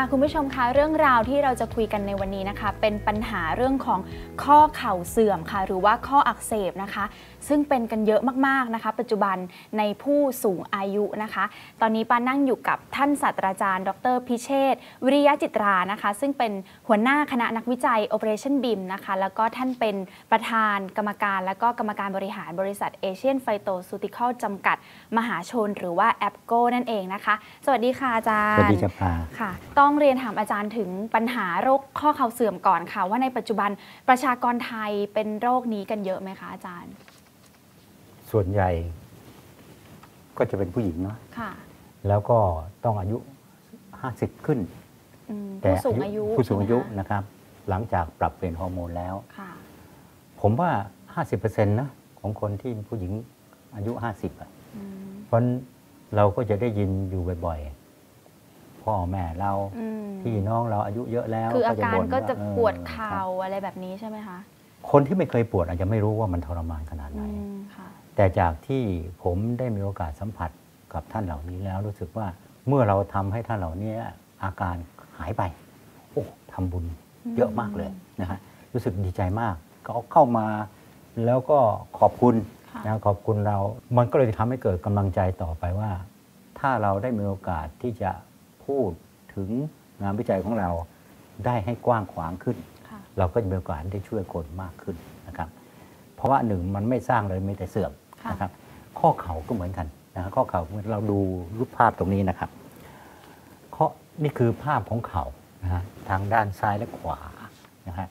ค่ะคุณผู้ชมคะเรื่องราวที่เราจะคุยกันในวันนี้นะคะ เป็นปัญหาเรื่องของข้อเข่าเสื่อมค่ะ หรือว่าข้ออักเสบนะคะซึ่งเป็นกันเยอะมากๆนะคะ ปัจจุบันในผู้สูงอายุนะคะ ตอนนี้ป้านั่งอยู่กับท่านศาสตราจารย์ ดรพิเชษฐ์วิริยะจิตรานะคะ ซึ่งเป็นหัวหน้าคณะนักวิจัย Operation BIM นะคะ แล้วก็ท่านเป็นประธานกรรมการ และก็กรรมการบริหารบริษัทเอเชียนไฟโตซูติคอลจำกัด มหาชน หรือว่าแอปโกนั่นเองนะคะ สวัสดีค่ะอาจารสย์วัสดีครับปาค่ะ ต้องเรียนถามอาจารย์ถึงปัญหาโรคข้อเข่าเสื่อมก่อนค่ะ ว่าในปัจจุบันประชากรไทยเป็นโรคนี้กันเยอะไหมคะอาจารย์ ส่วนใหญ่ก็จะเป็นผู้หญิงเนาะค่ะ แล้วก็ต้องอายุ 50 ขึ้น อืมแต่ผู้สูงอายุผู้สูงอายุใช่ไหมคะนะครับ หลังจากปรับเปลี่ยนฮอร์โมนแล้ว ค่ะ ผมว่า 50%นะของคนที่ผู้หญิงอายุ 50อะอืมเพราะเราก็จะได้ยินอยู่บ่อยๆ พ่อแม่เราอืมพี่น้องเราอายุเยอะแล้วคืออาการบ่นก็จะาเออปวดคเข่ารับอะไรแบบนี้ใช่ไหมคะคนที่ไม่เคยปวดอาจจะไม่รู้ว่ามันทรมานขนาดไหน อืมค่ะ แต่จากที่ผมได้มีโอกาสสัมผัสกับท่านเหล่านี้แล้วรู้สึกว่าเมื่อเราทำให้ท่านเหล่านี้อาการหายไป โอ้ทำบุญเยอะมากเลยนะฮะรู้สึกดีใจมากก็เข้ามาแล้วก็ขอบคุณค่ะนะขอบคุณเรา มันก็เลยทำให้เกิดกำลังใจต่อไปว่า ถ้าเราได้มีโอกาสที่จะพูดถึงงานวิจัยของเราได้ให้กว้างขวางขึ้นค่ะเราก็จะมีโอกาสได้ช่วยคนมากขึ้นนะครับ เพราะว่าหนึ่งมันไม่สร้างเลยมีแต่เสื่อมค่ะ นะครับ ข้อเข่าก็เหมือนกันนะฮะข้อเข่าเหมือนเราดูรูปภาพตรงนี้นะครับข้อนี่คือภาพของเข่านะฮะทางด้านซ้ายและขวานะฮะ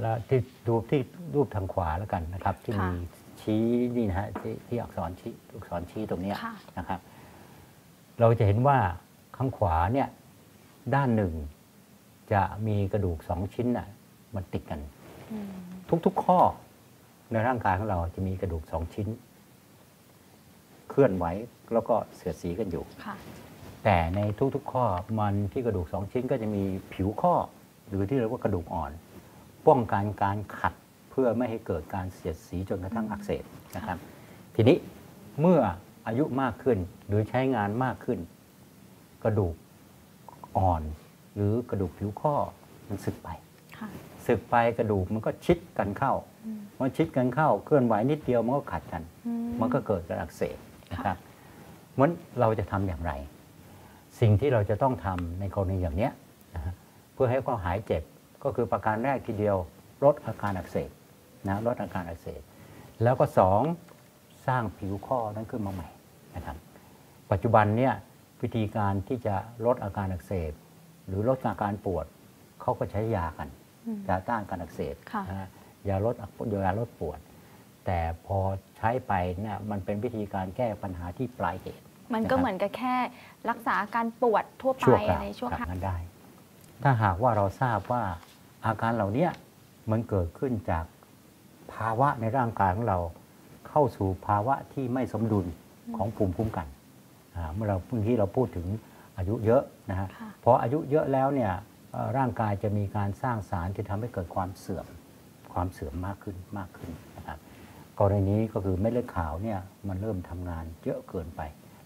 แล้วที่ดูที่รูปทางขวาแล้วกันนะครับ ที่มีชี้นี่นะฮะที่ที่อักษรชี้อักษรชี้ตรงเนี้ยค่ะนะครับ เราจะเห็นว่าข้างขวาเนี่ยด้านหนึ่งจะมีกระดูกสองชิ้นน่ะมันติดกันอืมทุกๆข้อ ในร่างกายของเราจะมีกระดูกสองชิ้น เคลื่อนไหวแล้วก็เสียดสีกันอยู่ค่ะแต่ในทุกๆข้อมันที่กระดูกสองชิ้นก็จะมีผิวข้อ หรือที่เรียกว่ากระดูกอ่อน ป้องกันการขัดเพื่อไม่ให้เกิดการเสียดสีจนกระทั่งอักเสบนะครับ ทีนี้เมื่ออายุมากขึ้นหรือใช้งานมากขึ้น กระดูกอ่อน หรือกระดูกผิวข้อมันสึกไป ค่ะสึกไปกระดูกมันก็ชิดกันเข้าอืมมันชิดกันเข้าเคลื่อนไหวนิดเดียวมันก็ขัดกันอืมันก็เกิดการอักเสบนะครับมันเราจะทำอย่างไร สิ่งที่เราจะต้องทำในกรณีอย่างเนี้ยนะฮะเพื่อให้เขาหายเจ็บก็คือประการแรกทีเดียวลดอาการอักเสบนะลดอาการอักเสบแล้วก็สองสร้างผิวข้อนั้นขึ้นมาใหม่นะครับปัจจุบันเนี่ยวิธีการที่จะลดอาการอักเสบ หรือลดอาการปวดเขาก็ใช้ยากันอืม ยาต้านการอักเสบค่ะนะฮะยาลดยาลดปวด แต่พอใช้ไปเนี่ยมันเป็นวิธีการแก้ปัญหาที่ปลายเหตุ มันก็นะครับเหมือนกับแค่รักษาอาการปวดทั่วไปชั่วคราวในชั่วครับคราวนั้นได้ ถ้าหากว่าเราทราบว่าอาการเหล่าเนี้ยมันเกิดขึ้นจากภาวะในร่างกายของเราเข้าสู่ภาวะที่ไม่สมดุลของภูมิคุ้มกันอ่าเมื่อเราเมื่อกี้เราพูดถึงอายุเยอะนะฮะค่ะพออายุเยอะแล้วเนี่ยเอ่อ ร่างกายจะมีการสร้างสารที่ทำให้เกิดความเสื่อมความเสื่อมมากขึ้นมากขึ้นนะครับกรณีนี้ก็คือเม็ดเลือดขาวเนี่ยมันเริ่มทำงานเยอะเกินไป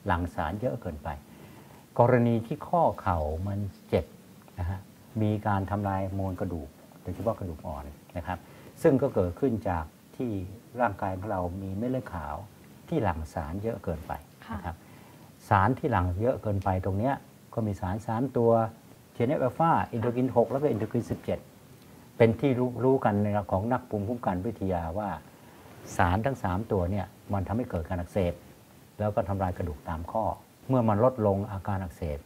หลั่งสารเยอะเกินไป กรณีที่ข้อเข่ามันเจ็บนะฮะมีการทำลายมวลกระดูกโดยเฉพาะกระดูกอ่อนนะครับซึ่งก็เกิดขึ้นจากที่ร่างกายของเรามีเม็ดเลือดขาวที่หลั่งสารเยอะเกินไปนะครับสารที่หลั่งเยอะเกินไปตรงเนี้ยก็มีสารสามตัว เทนเนฟอัลฟาอินเทอร์กิน 6 แล้วก็อินเทอร์กิน 17 เป็นที่รู้รู้กันในของนักภูมิคุ้มกันวิทยาว่าสารทั้ง 3 ตัวเนี่ยมันทำให้เกิดการอักเสบ แล้วก็ทำลายกระดูกตามข้อ เมื่อมันลดลงอาการอักเสบ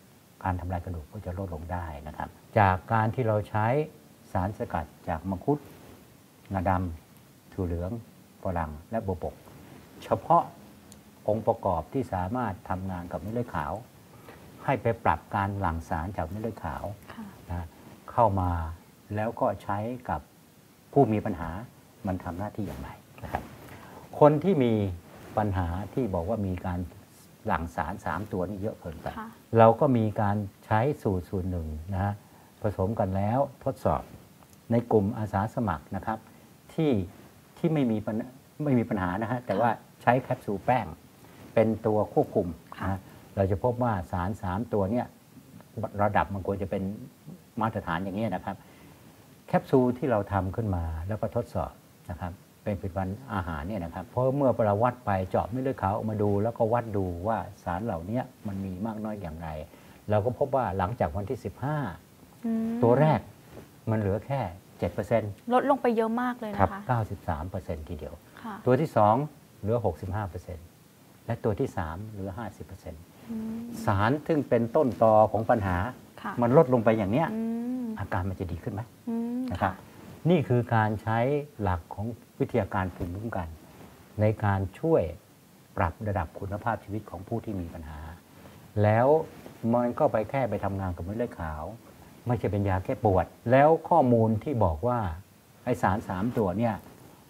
การทำลายกระดูกก็จะลดลงได้นะครับ จากการที่เราใช้สารสกัดจากมังคุดงาดำถั่วเหลืองฝรั่งและโบบก เฉพาะองค์ประกอบที่สามารถทำงานกับเม็ดเลือดขาว ให้ไปปรับการหลั่งสารจากเม็ดเลือดขาวค่ะนะเข้ามาแล้วก็ใช้กับผู้มีปัญหามันทำหน้าที่อย่างไรนะครับคนที่มีปัญหาที่บอกว่ามีการหลั่งสารสามตัวนี่เยอะเกินไปค่ะเราก็มีการใช้สูตรสูตรหนึ่งนะฮะผสมกันแล้วทดสอบในกลุ่มอาสาสมัครนะครับ ที่ที่ไม่มีปัญไม่มีปัญหานะฮะแต่ว่าใช้แคปซูลแป้ง เป็นตัวควบคุมนะฮะ เราจะพบว่าสารสามตัวเนี่ยระดับมันควรจะเป็นมาตรฐานอย่างนี้ยนะครับ แคปซูลที่เราทำขึ้นมาแล้วก็ทดสอบนะครับเป็นผลิตภัณฑ์อาหารเนี่ยนะครับเพราะเมื่อเราวัดไปเจาะเม็ดเลือดขาวออกมาดูแล้วก็วัดดูว่าสารเหล่านี้มันมีมากน้อยอย่างไร เราก็พบว่าหลังจากวันที่อืม15 ตัวแรกมันเหลือแค่ 7%ลดลงไปเยอะมากเลยครับนะคะ93%ทีเดียวค่ะตัวที่ 2 เหลือ 65%และตัวที่ 3 เหลือ 50%อืม สารซึ่งเป็นต้นตอของปัญหาค่ะมันลดลงไปอย่างเนี้ยอืมอาการมันจะดีขึ้นไหมอืมนะครับค่ะนี่คือการใช้หลักของวิทยาการภูมิคุ้มกัน ในการช่วยปรับระดับคุณภาพชีวิตของผู้ที่มีปัญหา แล้วมันก็ไปแค่ไปทำงานกับเม็ดเลือดขาว ไม่ใช่เป็นยาแก้ปวด แล้วข้อมูลที่บอกว่าไอสารสามตัวเนี่ย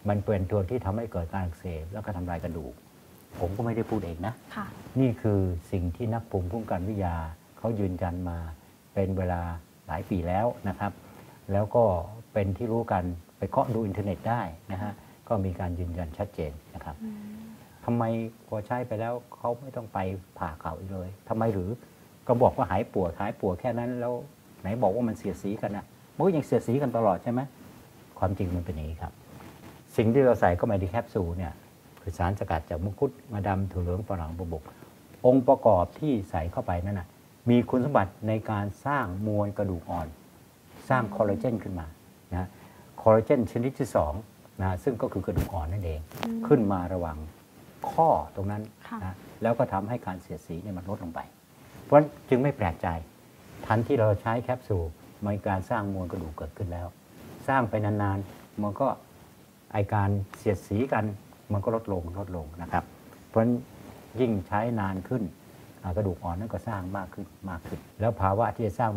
มันเป็นตัวที่ทำให้เกิดการอักเสบแล้วก็ทำลายกระดูก ผมก็ไม่ได้พูดเองนะค่ะนี่คือสิ่งที่นักภูมิคุ้มกันวิทยาเขายืนยันมาเป็นเวลาหลายปีแล้วนะครับ แล้วก็เป็นที่รู้กันไปเคาะดูอินเทอร์เน็ตได้นะฮะก็มีการยืนยันชัดเจนนะครับอืมทำไมพอใช้ไปแล้วเขาไม่ต้องไปผ่าเข่าอีกเลยทำไมหรือก็บอกว่าหายปวดหายปวดแค่นั้นแล้วไหนบอกว่ามันเสียดสีกันนะมันก็ยังเสียดสีกันตลอดใช่ไหมความจริงมันเป็นอย่างนี้ครับ สิ่งที่เราใส่เข้ามาในแคปซูลเนี่ย คือสารสกัดจากมังคุดงาดำถั่วเหลืองฝรั่งบวบก องค์ประกอบที่ใส่เข้าไปนั่นนะมีคุณสมบัติในการสร้างมวลกระดูกอ่อน สร้างคอลลาเจนขึ้นมานะคอลลาเจนชนิดที่2นะซึ่งก็คือกระดูกอ่อนนั่นเองอืมขึ้นมาระหว่างข้อตรงนั้นค่ะนะแล้วก็ทำให้การเสียดสีเนี่ยมันลดลงไป เพราะฉะนั้นจึงไม่แปลกใจ ทันที่เราใช้แคปซูลมันมีการสร้างมวลกระดูกเกิดขึ้นแล้ว สร้างไปนานๆมันก็ไอการเสียดสีกัน มันก็ลดลงลดลงนะครับ เพราะฉะนั้นยิ่งใช้นานขึ้นกระดูกอ่อนนั่นก็สร้างมากขึ้นมากขึ้น แล้วภาวะที่จะสร้าง